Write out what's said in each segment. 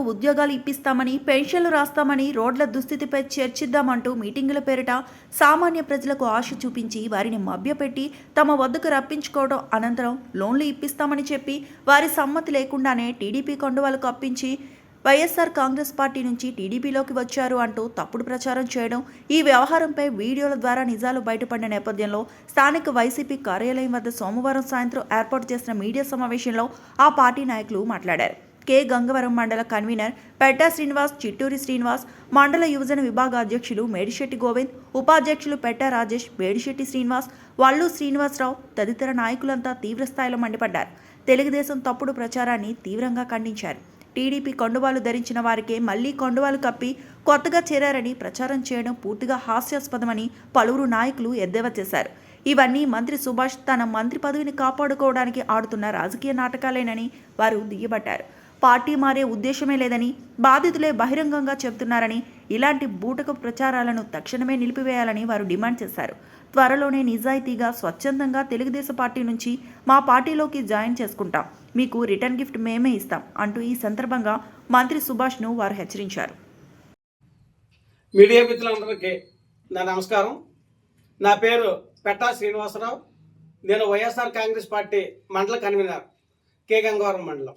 యువతకు ఉద్యోగాలు ఇప్పిస్తామని పెన్షన్లు రాస్తామని రోడ్ల దుస్థితిపై చర్చిద్దామంటూ మీటింగుల పేరిట సామాన్య ప్రజలకు ఆశ చూపించి వారిని మభ్యపెట్టి తమ వద్దకు రప్పించుకోవడం అనంతరం లోన్లు ఇప్పిస్తామని చెప్పి వారి సమ్మతి లేకుండానే టీడీపీ కొండవాళ్ళకు అప్పించి వైఎస్ఆర్ కాంగ్రెస్ పార్టీ నుంచి టీడీపీలోకి వచ్చారు అంటూ తప్పుడు ప్రచారం చేయడం ఈ వ్యవహారంపై వీడియోల ద్వారా నిజాలు బయటపడిన నేపథ్యంలో స్థానిక వైసీపీ కార్యాలయం వద్ద సోమవారం సాయంత్రం ఏర్పాటు చేసిన మీడియా సమావేశంలో ఆ పార్టీ నాయకులు మాట్లాడారు. కె. గంగవరం మండల కన్వీనర్ పెట్టా శ్రీనివాస్ చిట్టూరి శ్రీనివాస్ మండల యువజన విభాగ అధ్యక్షులు మేడిశెట్టి గోవింద్ ఉపాధ్యక్షులు పెట్టా రాజేష్ మేడిశెట్టి శ్రీనివాస్ వల్లు శ్రీనివాసరావు తదితర నాయకులంతా తీవ్రస్థాయిలో మండిపడ్డారు. తెలుగుదేశం తప్పుడు ప్రచారాన్ని తీవ్రంగా ఖండించారు. టీడీపీ కొండువాలు ధరించిన వారికే మళ్ళీ కొండువాలు కప్పి కొత్తగా చేరారని ప్రచారం చేయడం పూర్తిగా హాస్యాస్పదమని పలువురు నాయకులు ఎద్దేవా చేశారు. ఇవన్నీ మంత్రి సుభాష్ తన మంత్రి పదవిని కాపాడుకోవడానికి ఆడుతున్న రాజకీయ నాటకాలేనని వారు దియ్యబట్టారు. పార్టీ మారే ఉద్దేశమే లేదని బాధితులే బహిరంగంగా చెబుతున్నారని ఇలాంటి బూటకు ప్రచారాలను తక్షణమే నిలిపివేయాలని వారు డిమాండ్ చేశారు. త్వరలోనే నిజాయితీగా స్వచ్ఛందంగా తెలుగుదేశం పార్టీ నుంచి మా పార్టీలోకి జాయిన్ చేసుకుంటాం. మీకు రిటర్న్ గిఫ్ట్ మేమే ఇస్తాం అంటూ ఈ సందర్భంగా మంత్రి సుభాష్ను వారు హెచ్చరించారు. మీడియా మిత్రులందరికీ నా నమస్కారం. నా పేరు పెట్టా శ్రీనివాసరావు. నేను వైఎస్ఆర్ కాంగ్రెస్ పార్టీ మండల కన్వీనర్ కే గంగవరం మండలం.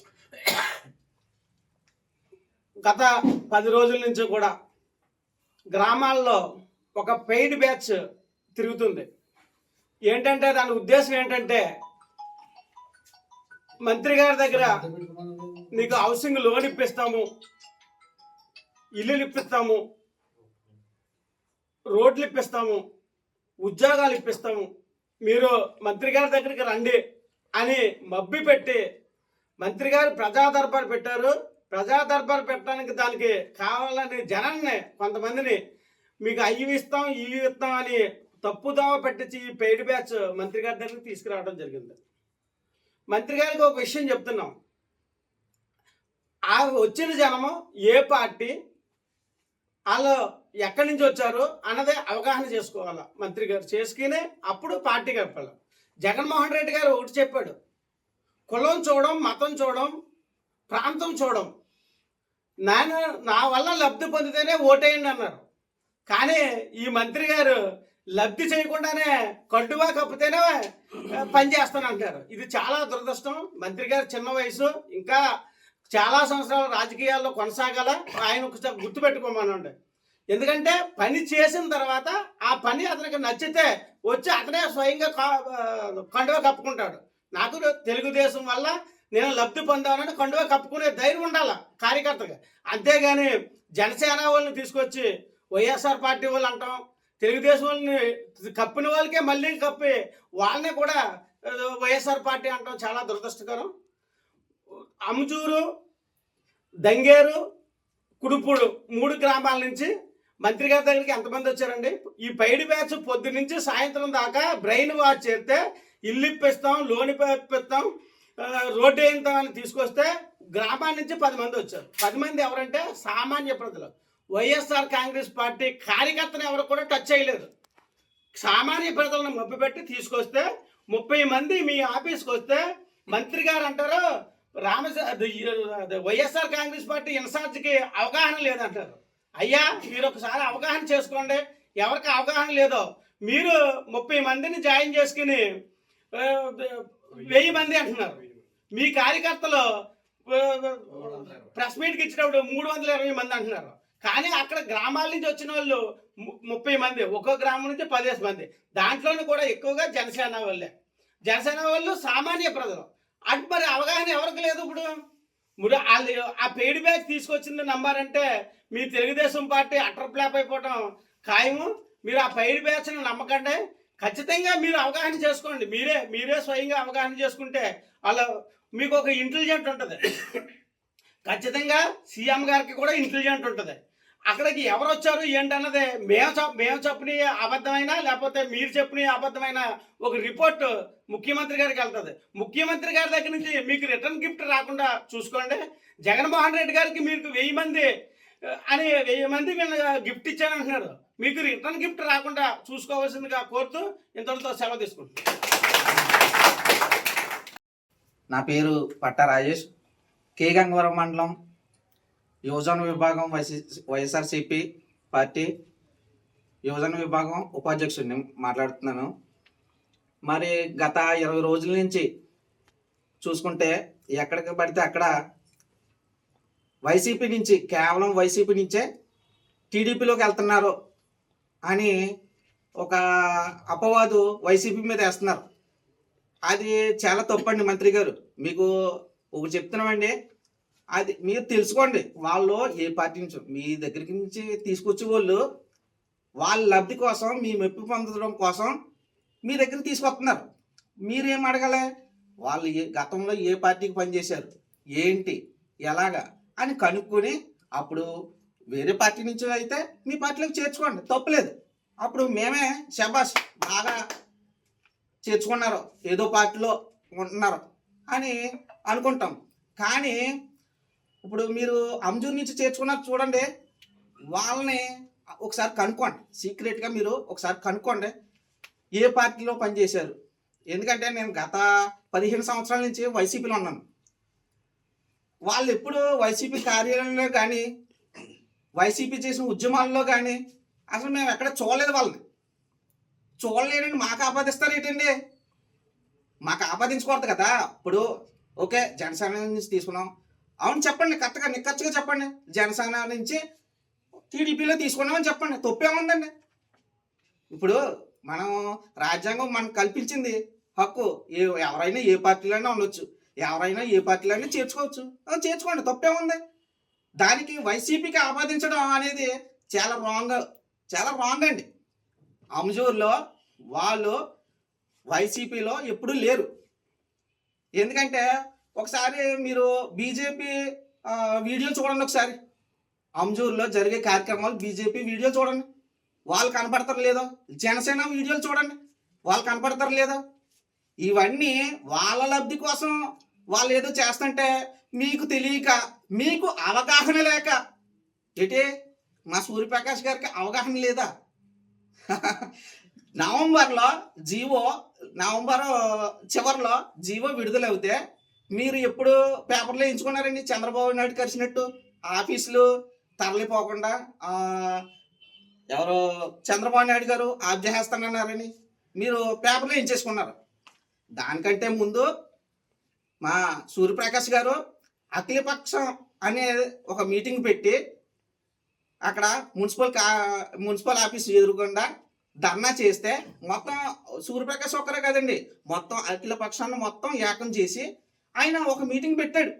గత పది రోజుల నుంచి కూడా గ్రామాల్లో ఒక పెయిడ్ బ్యాచ్ తిరుగుతుంది. ఏంటంటే దాని ఉద్దేశం ఏంటంటే మంత్రి గారి దగ్గర నీకు హౌసింగ్ లోన్ ఇప్పిస్తాము ఇల్లులు ఇప్పిస్తాము రోడ్లు ఇప్పిస్తాము ఉద్యోగాలు ఇప్పిస్తాము. మీరు మంత్రి గారి దగ్గరికి రండి అని మబ్బి పెట్టి మంత్రి గారు ప్రజాదర్బార్ పెట్టారు. ప్రజా దర్బార్ పెట్టడానికి దానికి కావాలని జనాన్ని కొంతమందిని మీకు అయ్యి ఇస్తాం ఇవి ఇస్తాం అని తప్పుదావ పెట్టించి ఈ పెయిడ్ బ్యాచ్ మంత్రి గారి దగ్గరికి తీసుకురావడం జరిగింది. మంత్రి గారికి ఒక విషయం చెప్తున్నాం. ఆ వచ్చిన జనము ఏ పార్టీ వాళ్ళు ఎక్కడి నుంచి వచ్చారు అన్నదే అవగాహన చేసుకోవాలి మంత్రి గారు. చేసుకుని అప్పుడు పార్టీ చెప్పాలి జగన్మోహన్ రెడ్డి గారు ఒకటి చెప్పాడు. కులం చూడడం మతం చూడడం ప్రాంతం చూడడం నాన్న నా వల్ల లబ్ధి పొందితేనే ఓటేయండి అన్నారు. కానీ ఈ మంత్రి గారు లబ్ధి చేయకుండానే కడ్డువా కప్పితేనే పని చేస్తాను అంటారు ఇది చాలా దురదృష్టం. మంత్రి గారు చిన్న వయసు. ఇంకా చాలా సంవత్సరాలు రాజకీయాల్లో కొనసాగాల. ఆయన ఒకసారి గుర్తుపెట్టుకోమనండి ఎందుకంటే పని చేసిన తర్వాత ఆ పని అతనికి నచ్చితే వచ్చి అతనే స్వయంగా కండువ కప్పుకుంటాడు. నాకు తెలుగుదేశం వల్ల నేను లబ్ధి పొందానని కండువ కప్పుకునే ధైర్యం ఉండాలి కార్యకర్తగా. అంతేగాని జనసేన వాళ్ళని తీసుకొచ్చి వైఎస్ఆర్ పార్టీ వాళ్ళు అంటాం తెలుగుదేశం వాళ్ళని కప్పిన వాళ్ళకే మళ్ళీ కప్పి వాళ్ళని కూడా వైఎస్ఆర్ పార్టీ అంటాం చాలా దురదృష్టకరం. అమ్జూరు దంగేరు కుడుపుడు మూడు గ్రామాల నుంచి మంత్రి గారి దగ్గరికి ఎంతమంది వచ్చారండి? ఈ పైడి బ్యాచ్ పొద్దు నుంచి సాయంత్రం దాకా బ్రెయిన్ వాచ్ చేస్తే ఇల్లు ఇప్పిస్తాం లోన్ ఇప్పిస్తాం రోడ్డు వేయిస్తాం అని తీసుకొస్తే గ్రామాల నుంచి పది మంది వచ్చారు. పది మంది ఎవరంటే సామాన్య ప్రజలు. వైఎస్ఆర్ కాంగ్రెస్ పార్టీ కార్యకర్తను ఎవరు కూడా టచ్ చేయలేదు. సామాన్య ప్రజలను మభ్యపెట్టి తీసుకొస్తే ముప్పై మంది మీ ఆఫీస్కి వస్తే మంత్రి గారు అంటారు రామ వైఎస్ఆర్ కాంగ్రెస్ పార్టీ ఇన్ఛార్జ్కి అవగాహన లేదంటారు. అయ్యా మీరు ఒకసారి అవగాహన చేసుకోండి. ఎవరికి అవగాహన లేదో. మీరు ముప్పై మందిని జాయిన్ చేసుకుని వెయ్యి మంది అంటున్నారు. మీ కార్యకర్తలు ప్రెస్ మీట్కి ఇచ్చినప్పుడు మూడు వందల ఇరవై మంది అంటున్నారు. కానీ అక్కడ గ్రామాల నుంచి వచ్చిన వాళ్ళు ము- ముప్పై మంది ఒక్కో గ్రామం నుంచి పదిహేను మంది. దాంట్లోనూ కూడా ఎక్కువగా జనసేన వాళ్ళే. జనసేన వాళ్ళు సామాన్య ప్రజలు. అటు మరి అవగాహన ఎవరికి లేదు ఇప్పుడు? ఇప్పుడు వాళ్ళు ఆ పెయిడ్ బ్యాచ్ తీసుకొచ్చింది నమ్మారంటే మీ తెలుగుదేశం పార్టీ అటర్ ఫ్లాప్ అయిపోవటం ఖాయము. మీరు ఆ పెయిడ్ బ్యాచ్ని నమ్మకండి. ఖచ్చితంగా మీరు అవగాహన చేసుకోండి. మీరే మీరే స్వయంగా అవగాహన చేసుకుంటే వాళ్ళ మీకు ఒక ఇంటెలిజెంట్ ఉంటుంది. ఖచ్చితంగా సీఎం గారికి కూడా ఇంటెలిజెంట్ ఉంటుంది. అక్కడికి ఎవరు వచ్చారు ఏంటన్నది మేము చెప్ మేము చెప్పిన అబద్ధమైనా లేకపోతే మీరు చెప్పిన అబద్ధమైన ఒక రిపోర్ట్ ముఖ్యమంత్రి గారికి వెళ్తుంది. ముఖ్యమంత్రి గారి దగ్గర నుంచి మీకు రిటర్న్ గిఫ్ట్ రాకుండా చూసుకోండి. జగన్మోహన్ రెడ్డి గారికి మీకు వెయ్యి మంది అని వెయ్యి మంది మేము గిఫ్ట్ ఇచ్చానంటున్నారు మీకు రిటర్న్ గిఫ్ట్ రాకుండా చూసుకోవాల్సిందిగా కోరుతూ ఇంతటితో సెలవు తీసుకుంటున్నాను నా పేరు పట్ట రాజేష్. కే గంగవరం మండలం యువజన విభాగం వైసి వైఎస్ఆర్సిపి పార్టీ యువజన విభాగం ఉపాధ్యక్షుడిని మాట్లాడుతున్నాను. మరి గత ఇరవై రోజుల నుంచి చూసుకుంటే ఎక్కడికి పడితే అక్కడ వైసీపీ నుంచి కేవలం వైసీపీ నుంచే టీడీపీలోకి వెళ్తున్నారు అని ఒక అపవాదు వైసీపీ మీద వేస్తున్నారు. అది చాలా తప్పండి మంత్రి గారు. మీకు ఒక చెప్తున్నామండి. అది మీరు తెలుసుకోండి. వాళ్ళు ఏ పార్టీ నుంచి మీ దగ్గరికి నుంచి తీసుకొచ్చే వాళ్ళు వాళ్ళ లబ్ధి కోసం మీ మెప్పు పొందడం కోసం మీ దగ్గర తీసుకొస్తున్నారు. మీరేం అడగాలి? వాళ్ళు ఏ గతంలో ఏ పార్టీకి పనిచేశారు? ఏంటి? ఎలాగా? అని కనుక్కొని అప్పుడు వేరే పార్టీ నుంచి అయితే మీ పార్టీలోకి చేర్చుకోండి. తప్పలేదు అప్పుడు మేమే శబాష్ బాగా చేర్చుకున్నారు. ఏదో పార్టీలో ఉంటున్నారు అని అనుకుంటాం. కానీ ఇప్పుడు మీరు అంజూర్ నుంచి చేర్చుకున్నారు చూడండి. వాళ్ళని ఒకసారి కనుక్కోండి. సీక్రెట్గా మీరు ఒకసారి కనుక్కోండి. ఏ పార్టీలో పనిచేశారు? ఎందుకంటే నేను గత పదిహేను సంవత్సరాల నుంచి వైసీపీలో ఉన్నాను. వాళ్ళు ఎప్పుడు వైసీపీ కార్యాలయంలో కానీ వైసీపీ చేసిన ఉద్యమాల్లో కానీ అసలు మేము ఎక్కడ చూడలేదు వాళ్ళని. చూడలేనండి మాకు ఆపాదిస్తారు ఏంటండి? మాకు ఆపాదించకూడదు కదా. ఇప్పుడు ఓకే జనసేన నుంచి తీసుకున్నాం. అవును చెప్పండి కరెక్ట్గా నిక్కచ్చుగా చెప్పండి. జనసేన నుంచి టీడీపీలో తీసుకున్నామని చెప్పండి. తప్పేముందండి ఇప్పుడు మనం రాజ్యాంగం మనకు కల్పించింది హక్కు. ఏ ఎవరైనా ఏ పార్టీలైనా ఉండొచ్చు. ఎవరైనా ఏ పార్టీలైనా చేర్చుకోవచ్చు. చేర్చుకోండి. తప్పేముంది దానికి వైసీపీకి ఆపాదించడం అనేది చాలా రాంగ్ చాలా రాంగ్ అండి. అమజూర్లో వాళ్ళు వైసీపీలో ఎప్పుడూ లేరు. ఎందుకంటే ఒకసారి మీరు బీజేపీ వీడియో చూడండి ఒకసారి. అంజూర్లో జరిగే కార్యక్రమాలు బీజేపీ వీడియో చూడండి. వాళ్ళు కనపడతారు లేదో? జనసేన వీడియోలు చూడండి. వాళ్ళు కనపడతారు లేదో? ఇవన్నీ వాళ్ళ లబ్ధి కోసం వాళ్ళు ఏదో చేస్తుంటే మీకు తెలియక మీకు అవగాహన లేక. ఏంటి? మా సూర్యప్రకాష్ గారికి అవగాహన లేదా? నవంబర్లో జీవో నవంబర్ చివరిలో జీవో విడుదలవుతే మీరు ఎప్పుడు పేపర్లో ఎంచుకున్నారండి? చంద్రబాబు నాయుడు కలిసినట్టు ఆఫీసులు తరలిపోకుండా ఎవరు చంద్రబాబు నాయుడు గారు ఆబ్జేస్తానన్నారని మీరు పేపర్లో ఎంచేసుకున్నారు. దానికంటే ముందు మా సూర్యప్రకాష్ గారు అఖిలపక్షం అనే ఒక మీటింగ్ పెట్టి అక్కడ మున్సిపల్ కా మున్సిపల్ ఆఫీస్ ఎదురుకుండా ధర్నా చేస్తే మొత్తం సూర్యప్రకాష్ ఒక్కరే కదండి మొత్తం అఖిల పక్షాన్ని మొత్తం ఏకం చేసి ఆయన ఒక మీటింగ్ పెట్టాడు.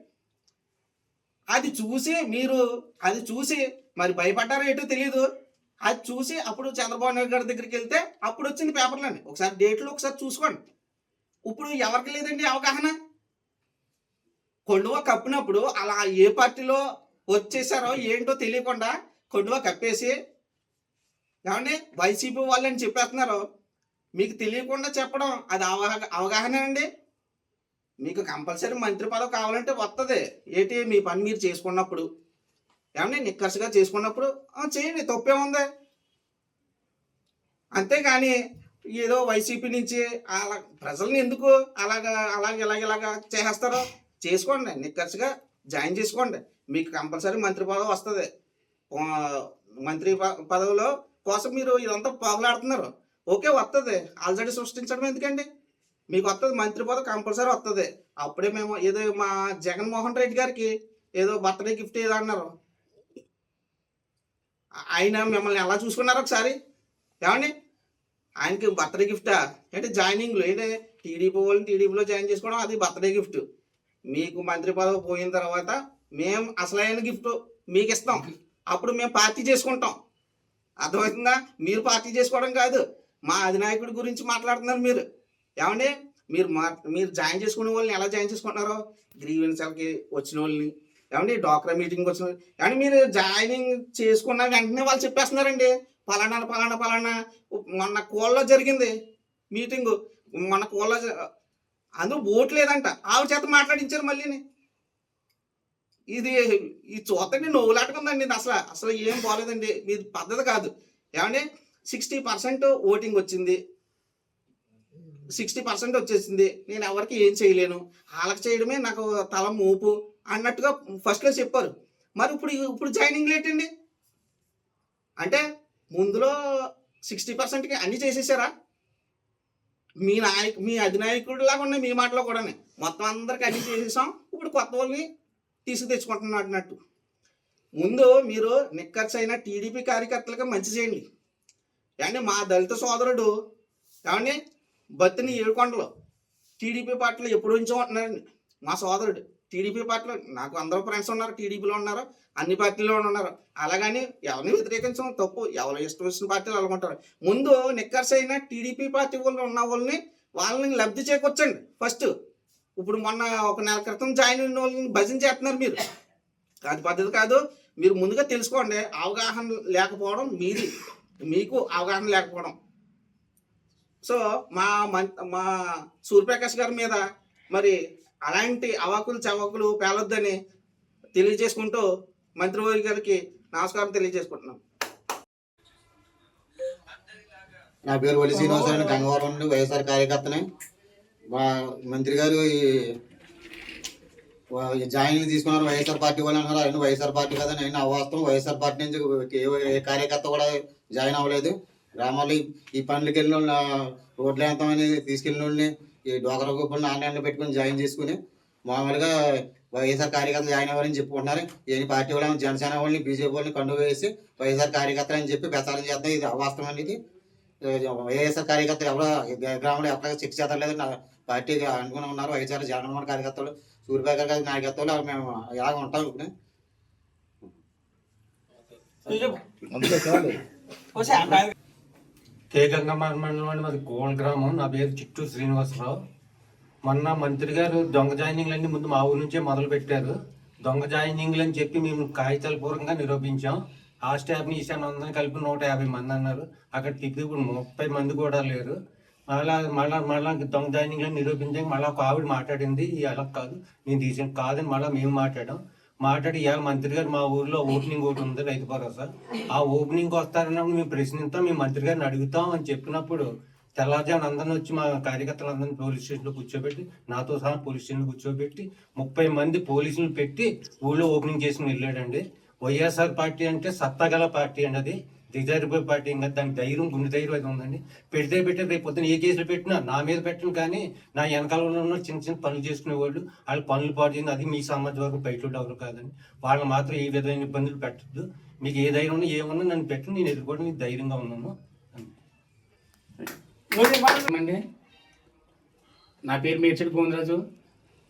అది చూసి మీరు అది చూసి మరి భయపడ్డారో ఏంటో తెలియదు అది చూసి అప్పుడు చంద్రబాబు నాయుడు గారి దగ్గరికి వెళ్తే అప్పుడు వచ్చింది పేపర్లోని ఒకసారి డేట్లు ఒకసారి చూసుకోండి. ఇప్పుడు ఎవరికి లేదండి అవగాహన? కొండువ కప్పినప్పుడు అలా ఏ పార్టీలో వచ్చేసారో ఏంటో తెలియకుండా కొండువ కప్పేసి ఏమండి? వైసీపీ వాళ్ళని చెప్పేస్తున్నారు. మీకు తెలియకుండా చెప్పడం అది అవగా అవగాహన అండి మీకు కంపల్సరీ మంత్రి పదవి కావాలంటే వస్తుంది ఏంటి మీ పని మీరు చేసుకున్నప్పుడు. ఏమండి? నిక్కర్సుగా చేసుకున్నప్పుడు చేయండి. తప్పే ఉంది. అంతేగాని ఏదో వైసీపీ నుంచి అలా ప్రజల్ని ఎందుకు అలాగా అలాగ ఇలాగ ఇలాగ చేసేస్తారో? చేసుకోండి. నిక్కర్సుగా జాయిన్ చేసుకోండి. మీకు కంపల్సరీ మంత్రి పదవి వస్తుంది. మంత్రి ప- పదవిలో కోసం మీరు ఇదంతా పోగలాడుతున్నారు. ఓకే వస్తుంది ఆల్రెడీ సృష్టించడం ఎందుకండి? మీకు వస్తుంది మంత్రి పదవి కంపల్సరీ వస్తుంది అప్పుడే మేము ఏదో మా జగన్మోహన్ రెడ్డి గారికి ఏదో బర్త్డే గిఫ్ట్ ఏదో అన్నారు. ఆయన మిమ్మల్ని ఎలా చూసుకున్నారు ఒకసారి? ఏమండి? ఆయనకి బర్త్డే గిఫ్టా అంటే జాయినింగ్లు? ఏంటి? టీడీపీ వాళ్ళని టీడీపీలో జాయిన్ చేసుకోవడం అది బర్త్డే గిఫ్ట్. మీకు మంత్రి పదవి పోయిన తర్వాత మేము అసలైన గిఫ్ట్ మీకు ఇస్తాం అప్పుడు మేము పార్టీ చేసుకుంటాం. అర్థమవుతుందా? మీరు పార్టీ చేసుకోవడం కాదు. మా అధినాయకుడి గురించి మాట్లాడుతున్నారు మీరు. ఏమండి? మీరు మా మీరు జాయిన్ చేసుకునే వాళ్ళని ఎలా జాయిన్ చేసుకుంటున్నారో? గ్రీవెన్సెల్కి వచ్చిన వాళ్ళని. ఏమండి? డాక్రా మీటింగ్ వచ్చిన వాళ్ళు ఏమండి? మీరు జాయినింగ్ చేసుకున్న వెంటనే వాళ్ళు చెప్పేస్తున్నారండి. పలానా పలానా పలానా. మొన్న కోల్లో జరిగింది మీటింగ్. మొన్న కోల్లో జ- అందులో లేదంట. ఆవిడ చేత మాట్లాడించారు మళ్ళీని. ఇది ఈ చూతండి నవ్వులాటుకుందండి ఇది అసలు. అసలు ఏం బాగలేదండి మీది పద్ధతి కాదు. ఏమండి? సిక్స్టీ పర్సెంట్ ఓటింగ్ వచ్చింది. సిక్స్టీ పర్సెంట్ వచ్చేసింది. నేను ఎవరికి ఏం చేయలేను. వాళ్ళకి చేయడమే నాకు తల మోపు అన్నట్టుగా ఫస్ట్లో చెప్పారు. మరి ఇప్పుడు ఇప్పుడు జాయినింగ్ లేట్ అండి అంటే ముందులో సిక్స్టీ పర్సెంట్కి అన్నీ చేసేసారా? మీ నాయకు మీ అధినాయకుడు లాగా ఉన్నాయి మీ మాటలో కూడా మొత్తం అందరికి అన్ని చేసేసాం. ఇప్పుడు కొత్త వాళ్ళని తీసుకు తెచ్చుకుంటున్నాడు అన్నట్టు. ముందు మీరు నిక్కర్స్ అయిన టీడీపీ కార్యకర్తలకు మంచి చేయండి. కానీ మా దళిత సోదరుడు ఏమండి బతిని ఏడుకొండలో టీడీపీ పార్టీలో ఎప్పుడు నుంచో మా సోదరుడు టీడీపీ పార్టీలో నాకు అందరూ ఫ్రెండ్స్ ఉన్నారు టీడీపీలో ఉన్నారు అన్ని పార్టీలో ఉన్నారు. అలాగని ఎవరిని వ్యతిరేకించడం తప్పు ఎవరు ఇష్టం వచ్చిన పార్టీలు అలాగుంటారు ముందు నిక్కర్స్ అయిన టీడీపీ పార్టీ వాళ్ళు ఉన్న వాళ్ళని వాళ్ళని లబ్ధి చేకూర్చండి. ఫస్ట్ ఇప్పుడు మొన్న ఒక నెల క్రితం జాయిన్ అయిన వాళ్ళని భజన చేస్తున్నారు మీరు. అది పద్ధతి కాదు. మీరు ముందుగా తెలుసుకోండి. అవగాహన లేకపోవడం మీది. మీకు అవగాహన లేకపోవడం. సో మా మం- మా సూర్యప్రకాష్ గారి మీద మరి అలాంటి అవాకులు చవాకులు పేలొద్దని తెలియజేసుకుంటూ మంత్రివర్గ గారికి నమస్కారం తెలియజేసుకుంటున్నాం. నా పేరు వలి శ్రీనివాసరావు గంగవరం నుండి వైఎస్ఆర్ కార్యకర్తనే. మా మంత్రి గారు ఈ జాయిన్ తీసుకున్నారు వైఎస్ఆర్ పార్టీ వాళ్ళు అన్నారు ఆయన వైఎస్ఆర్ పార్టీ కదా నేను అవాస్తవం వైఎస్ఆర్ పార్టీ నుంచి ఏ కార్యకర్త కూడా జాయిన్ అవ్వలేదు గ్రామాల్లో ఈ- పనులకి వెళ్ళిన రోడ్ల రోడ్లు ఎంతమని తీసుకెళ్ళిన వాళ్ళని ఈ డోకర గ్రూపులను ఆన్లైన్లో పెట్టుకుని జాయిన్ చేసుకుని మామూలుగా వైఎస్ఆర్ కార్యకర్త జాయిన్ అవ్వాలని చెప్పుకుంటున్నారు ఏ పార్టీ వాళ్ళని జనసేన వాళ్ళని బీజేపీ వాళ్ళని కండు వేసి వైఎస్ఆర్ కార్యకర్తలు అని చెప్పి ప్రచారం చేస్తాం ఇది అవాస్తవం అనేది వైఎస్ఆర్ కార్యకర్తలు ఎవరో గ్రామంలో ఎక్కడ శిక్ష చేతలేదు నా పార్టీకి అనుకుని ఉన్నారు. వైఎస్ఆర్ జగన్మోహన్ కార్యకర్తలు సూర్యప్రకాష్ గారి నాయకత్వంలో మేము ఇలాగ ఉంటాం ఇప్పుడు. కే గంగమ్మ మండలం అండి మాది కోల్ గ్రామం. నా పేరు చిట్టు శ్రీనివాసరావు. మొన్న మంత్రి గారు దొంగ జాయినింగ్లు అన్ని ముందు మా ఊరు నుంచే మొదలు పెట్టారు. దొంగ జాయినింగ్లు అని చెప్పి మేము కాగితాల పూర్వకంగా నిరూపించాం. ఆ స్టాఫ్ని ఈ స్టాఫ్ అందరినీ కలిపి నూట యాభై మంది అన్నారు. అక్కడ తిప్పి ఇప్పుడు ముప్పై మంది కూడా లేరు. మళ్ళా మళ్ళా మళ్ళా దొంగ జాయినింగ్లు అని నిరూపించాక మళ్ళీ ఒక ఆవిడ మాట్లాడింది "ఈ అలా కాదు నేను తీసిన కాదని మళ్ళీ మేము మాట్లాడాం. మాట్లాడి ఇవాళ మంత్రి గారు మా ఊర్లో ఓపెనింగ్ ఒకటి ఉంది రైతు భరోసా. ఆ ఓపెనింగ్ వస్తారన్నప్పుడు మేము ప్రశ్నిస్తాం మేము మంత్రి గారిని అడుగుతాం అని చెప్పినప్పుడు తెల్లారుజామున అందరిని వచ్చి మా కార్యకర్తలందరినీ పోలీస్ స్టేషన్లో కూర్చోబెట్టి నాతో సహా పోలీస్ స్టేషన్లో కూర్చోబెట్టి ముప్పై మంది పోలీసులు పెట్టి ఊళ్ళో ఓపెనింగ్ చేసుకుని వెళ్ళాడండి. వైఎస్ఆర్ పార్టీ అంటే సత్తాగల పార్టీ అండి అది. దిగజారిపోయే పార్టీ ఇంకా దానికి ధైర్యం గుండె ధైర్యం అది ఉందండి. పెడితే పెట్టే రేపు పొద్దున ఏ కేసులు పెట్టినా నా మీద పెట్టను కానీ నా వెనకాల ఉన్న చిన్న చిన్న పనులు చేసుకునే వాళ్ళు పనులు పాటు చేయండి అది మీ సమాజం వరకు బయట ఎవరు కాదండి. వాళ్ళని మాత్రం ఏ విధమైన ఇబ్బందులు పెట్టద్దు. మీకు ఏ ధైర్యం ఉన్నా ఏమన్నా నన్ను పెట్టు నేను ఎదుర్కోవడం నీకు ధైర్యంగా ఉన్నాను. అండి నా పేరు మేడ్చడి గోవిందరాజు.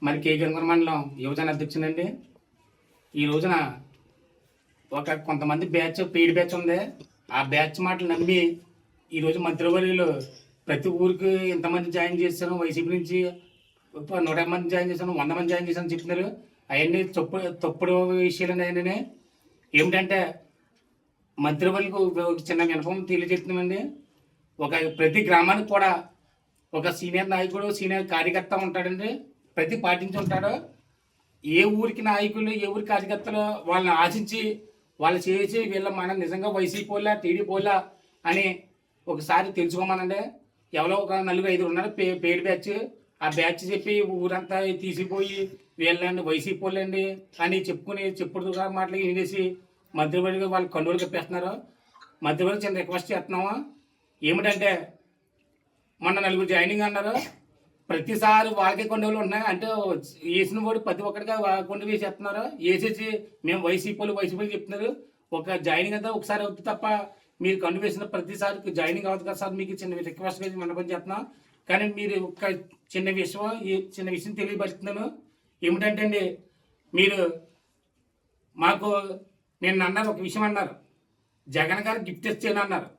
మరి కే గంగర మండలం యువజన అధ్యక్షునండి ఈ రోజున ఒక కొంతమంది బ్యాచ్ పెయిడ్ బ్యాచ్ ఉంది. ఆ బ్యాచ్ మాటలు నమ్మి ఈరోజు మంత్రివర్యులు ప్రతి ఊరికి ఇంతమంది జాయిన్ చేశాను వైసీపీ నుంచి నూట యాభై మంది జాయిన్ చేశాను వంద మంది జాయిన్ చేశాను చెప్తున్నారు. అవన్నీ తప్పు తప్పుడు విషయాలు ఆయననే ఏమిటంటే మంత్రివర్యులకు ఒక చిన్న వినపం తెలియజేస్తున్నామండి. ఒక ప్రతి గ్రామానికి కూడా ఒక సీనియర్ నాయకుడు సీనియర్ కార్యకర్త ఉంటాడండి. ప్రతి పాటించి ఉంటాడు. ఏ ఊరికి నాయకులు ఏ ఊరి కార్యకర్తలు వాళ్ళని ఆశించి వాళ్ళు చేసి వీళ్ళ మనం నిజంగా వైసీపీ పోలా టీడీ పోలా అని ఒకసారి తెలుసుకోమనండి. ఎవరో ఒక నలుగురు ఐదు ఉన్నారు పే పేడ్ బ్యాచ్. ఆ బ్యాచ్ చెప్పి ఊరంతా తీసిపోయి వీళ్ళండి వైసీపీ వాళ్ళండి అని చెప్పుకుని చెప్పుడు మాటలు వినేసి మధ్యవర్తిగా వాళ్ళు కండువులు కప్పేస్తున్నారు. మధ్యవర్తి చిన్న రిక్వెస్ట్ చేస్తున్నాము? ఏమిటంటే మొన్న నలుగురు జాయినింగ్ అన్నారు. ప్రతిసారి వాళ్ళకే కొన్ని రోజులు ఉన్నాయి. అంటే వేసిన వాడు ప్రతి ఒక్కడిగా కొన్ని వేసేస్తున్నారు వేసేసి మేము వైసీపీలు వైసీపీలు చెప్తున్నారు. ఒక జాయినింగ్ అంతా ఒకసారి అవుతుంది తప్ప మీరు కండు వేసిన ప్రతిసారి జాయినింగ్ అవుతుంది కదా సార్ మీకు చిన్న రిక్వెస్ట్ విన్నపం చేస్తున్నాం. కానీ మీరు ఒక చిన్న విషయం ఈ చిన్న విషయం తెలియపరుస్తున్నాను. ఏమిటంటే అండి మీరు మాకు నేను అన్నారు ఒక విషయం అన్నారు. జగన్ గారు గిఫ్ట్ ఇచ్చాను అన్నారు.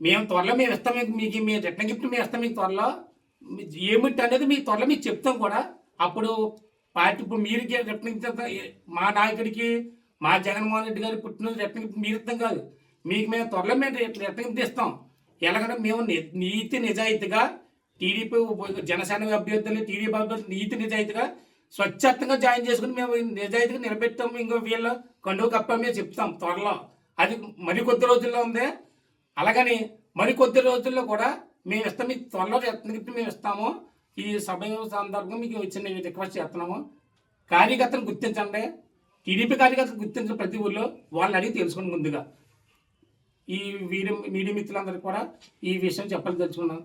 మేము త్వరలో మేము ఇస్తాం మీకు మీకు మీ రిటర్న్ గిఫ్ట్ మేము ఇస్తాం మీకు త్వరలో. ఏమిటి అనేది మీ త్వరలో మీకు చెప్తాం కూడా. అప్పుడు పార్టీ ఇప్పుడు మీరు రిటర్న్ మా నాయకుడికి మా జగన్మోహన్ రెడ్డి గారి పుట్టిన రిటర్న్ మీరు ఇస్తాం కాదు. మీకు మేము త్వరలో మేము రిటర్న్ గిఫ్ట్ ఇస్తాం ఎలాగంటే మేము నీతి నిజాయితీగా టీడీపీ జనసేన అభ్యర్థులు టీడీపీ అభ్యర్థులు నీతి నిజాయితీగా స్వచ్ఛతంగా జాయిన్ చేసుకుని మేము నిజాయితీగా నిలబెట్టాము. ఇంకో వీళ్ళు కండువు కప్ప మేము చెప్తాం త్వరలో. అది మరి కొద్ది రోజుల్లో ఉంది. అలాగని మరి కొద్ది రోజుల్లో కూడా మేము ఇస్తాం మీకు త్వరలో గిఫ్ట్ మేము ఇస్తాము. ఈ సభ సందర్భంగా మీకు చిన్న రిక్వెస్ట్ చేస్తున్నాము. కార్యకర్తను గుర్తించండి. టీడీపీ కార్యకర్తలు గుర్తించిన ప్రతి ఊళ్ళో వాళ్ళని అడిగి తెలుసుకోండి ముందుగా. ఈ వీడియో మీడియా మిత్రులందరికీ కూడా ఈ విషయం చెప్పాలి తెలుసుకున్నాను